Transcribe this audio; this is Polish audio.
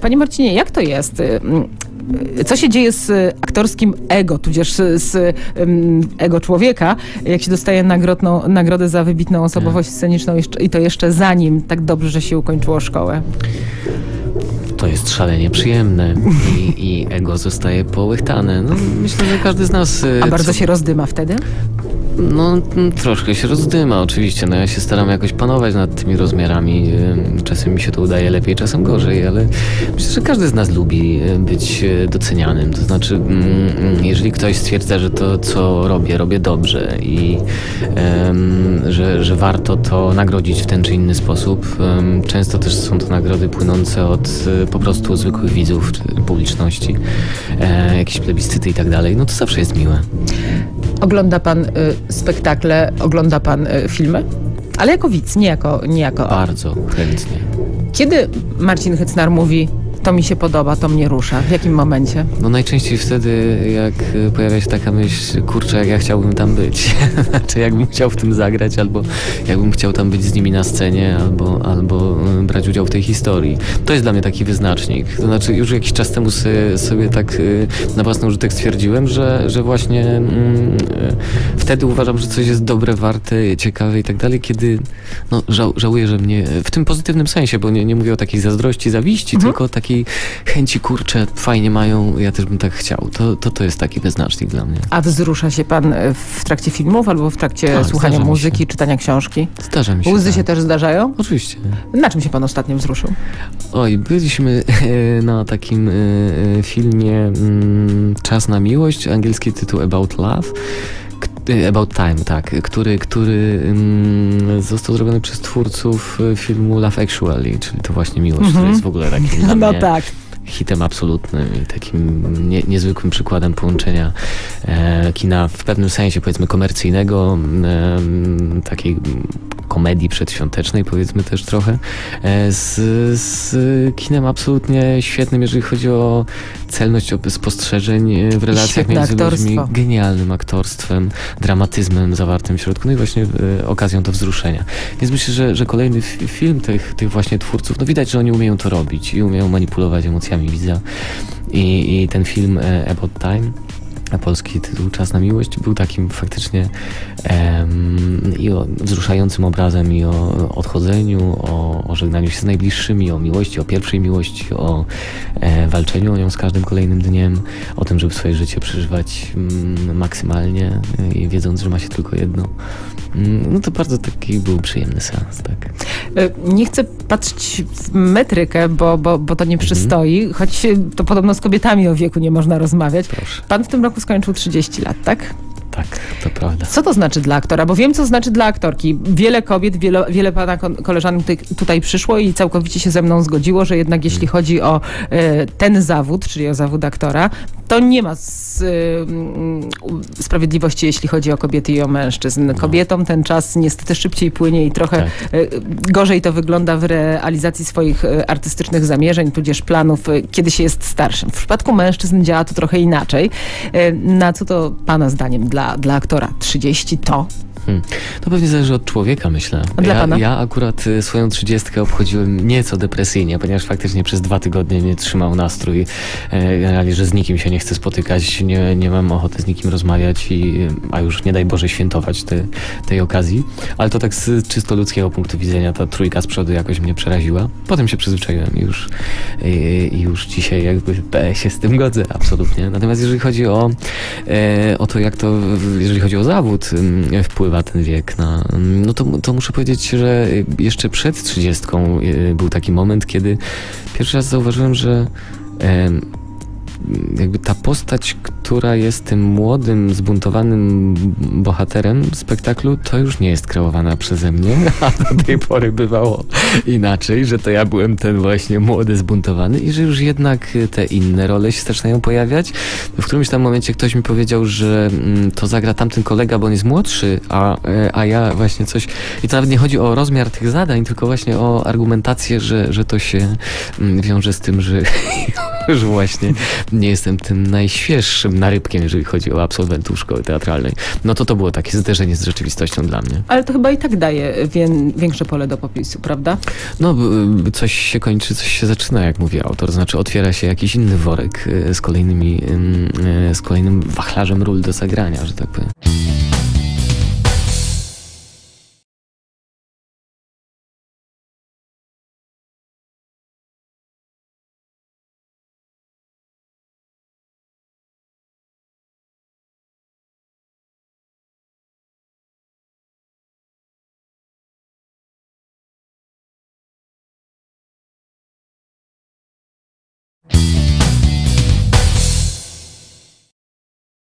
Panie Marcinie, jak to jest? Y, y, Co się dzieje z aktorskim ego, tudzież z ego człowieka, jak się dostaje nagrodną, nagrodę za wybitną osobowość sceniczną i to jeszcze zanim tak dobrze, że się ukończyło szkołę? To jest szalenie przyjemne i, i ego zostaje połychtane. No, myślę, że każdy z nas... e, A bardzo co- się rozdyma wtedy? No, mm, troszkę się rozdyma oczywiście. No, ja się staram jakoś panować nad tymi rozmiarami. Ym, Czasem mi się to udaje lepiej, czasem gorzej, ale myślę, że każdy z nas lubi y, być y, docenianym. To znaczy, mm, mm, jeżeli ktoś stwierdza, że to, co robię, robię dobrze i że, że warto to nagrodzić w ten czy inny sposób, często też są to nagrody płynące od po prostu zwykłych widzów publiczności, e, jakieś plebiscyty i tak dalej, no to zawsze jest miłe. Ogląda pan y, spektakle, ogląda pan y, filmy? Ale jako widz, nie jako... Nie jako Bardzo chętnie. Kiedy Marcin Hycnar mówi, to mi się podoba, to mnie rusza? W jakim momencie? No najczęściej wtedy, jak y, pojawia się taka myśl, kurczę, jak ja chciałbym tam być. znaczy, jakbym chciał w tym zagrać, albo jakbym chciał tam być z nimi na scenie, albo, albo y, brać udział w tej historii. To jest dla mnie taki wyznacznik. To znaczy, już jakiś czas temu sobie, sobie tak y, na własny użytek stwierdziłem, że, że właśnie mm, wtedy uważam, że coś jest dobre, warte, ciekawe i tak dalej, kiedy no, żał, żałuję, że mnie, w tym pozytywnym sensie, bo nie, nie mówię o takiej zazdrości, zawiści, tylko o takiej chęci, kurczę, fajnie mają, ja też bym tak chciał. To, to, to jest taki wyznacznik dla mnie. A wzrusza się pan y, w trakcie filmów albo w trakcie Tak, słuchania muzyki, się. czytania książki? Zdarza mi się. Łzy tak. się też zdarzają? Oczywiście. Na czym się pan ostatnio wzruszył? Oj, byliśmy e, na takim e, e, filmie mm, Czas na miłość, angielski tytuł About Love. E, About Time, tak, który, który mm, został zrobiony przez twórców e, filmu Love Actually, czyli to właśnie miłość, Mhm. który jest w ogóle takim dla No mnie tak. hitem absolutnym i takim nie, niezwykłym przykładem połączenia e, kina w pewnym sensie powiedzmy komercyjnego, em, takiej komedii przedświątecznej powiedzmy też trochę, e, z, z kinem absolutnie świetnym, jeżeli chodzi o celność spostrzeżeń e, w relacjach Świetne między ludźmi, aktorstwo. genialnym aktorstwem, dramatyzmem zawartym w środku, no i właśnie e, okazją do wzruszenia. Więc myślę, że, że kolejny fi- film tych, tych właśnie twórców, no widać, że oni umieją to robić i umieją manipulować emocjami widza. I, i ten film About Time, polski tytuł Czas na miłość, był takim faktycznie em, i o wzruszającym obrazem i o odchodzeniu, o, o żegnaniu się z najbliższymi, o miłości, o pierwszej miłości, o e, walczeniu o nią z każdym kolejnym dniem, o tym, żeby swoje życie przeżywać mm, maksymalnie e, wiedząc, że ma się tylko jedno. Mm, No to bardzo taki był przyjemny seans, tak. Y, Nie chcę patrzeć w metrykę, bo, bo, bo to nie Mhm. przystoi, choć y, to podobno z kobietami o wieku nie można rozmawiać. Proszę. Pan w tym roku skończył 30 lat, tak? Tak, to prawda. Co to znaczy dla aktora? Bo wiem, co znaczy dla aktorki. Wiele kobiet, wiele, wiele pana koleżanek tutaj, przyszło i całkowicie się ze mną zgodziło, że jednak jeśli chodzi o e, ten zawód, czyli o zawód aktora, to nie ma mm, u- sprawiedliwości, jeśli chodzi o kobiety i o mężczyzn. Kobietom ten czas niestety szybciej płynie i trochę Tak. e, gorzej to wygląda w realizacji swoich e, artystycznych zamierzeń, tudzież planów, e, kiedy się jest starszym. W przypadku mężczyzn działa to trochę inaczej. E, Na co to pana zdaniem dla, dla aktora 30 to? Hmm. To pewnie zależy od człowieka, myślę. A dla ja, pana? ja akurat y, swoją trzydziestkę obchodziłem nieco depresyjnie, ponieważ faktycznie przez dwa tygodnie mnie trzymał nastrój. E, generalnie, że z nikim się nie chcę spotykać, nie, nie mam ochoty z nikim rozmawiać, i, a już nie daj Boże świętować te, tej okazji. Ale to tak z czysto ludzkiego punktu widzenia ta trójka z przodu jakoś mnie przeraziła. Potem się przyzwyczaiłem i już, i, już dzisiaj jakby e, się z tym godzę, absolutnie. Natomiast jeżeli chodzi o, e, o to, jak to, jeżeli chodzi o zawód, mm, ten wiek na, no to, to muszę powiedzieć, że jeszcze przed trzydziestką e, był taki moment, kiedy pierwszy raz zauważyłem, że jakby ta postać, która jest tym młodym, zbuntowanym bohaterem spektaklu, to już nie jest kreowana przeze mnie, a do tej pory bywało inaczej, że to ja byłem ten właśnie młody, zbuntowany i że już jednak te inne role się zaczynają pojawiać. W którymś tam momencie ktoś mi powiedział, że mm, to zagra tamten kolega, bo on jest młodszy, a, e, a ja właśnie coś... I to nawet nie chodzi o rozmiar tych zadań, tylko właśnie o argumentację, że, że to się mm, wiąże z tym, że już właśnie nie jestem tym najświeższym narybkiem, jeżeli chodzi o absolwentów szkoły teatralnej. No to to było takie zderzenie z rzeczywistością dla mnie. Ale to chyba i tak daje wię- większe pole do popisu, prawda? No, y, coś się kończy, coś się zaczyna, jak mówi autor. Znaczy otwiera się jakiś inny worek y, z kolejnymi, ym, y, z kolejnym wachlarzem ról do zagrania, że tak powiem.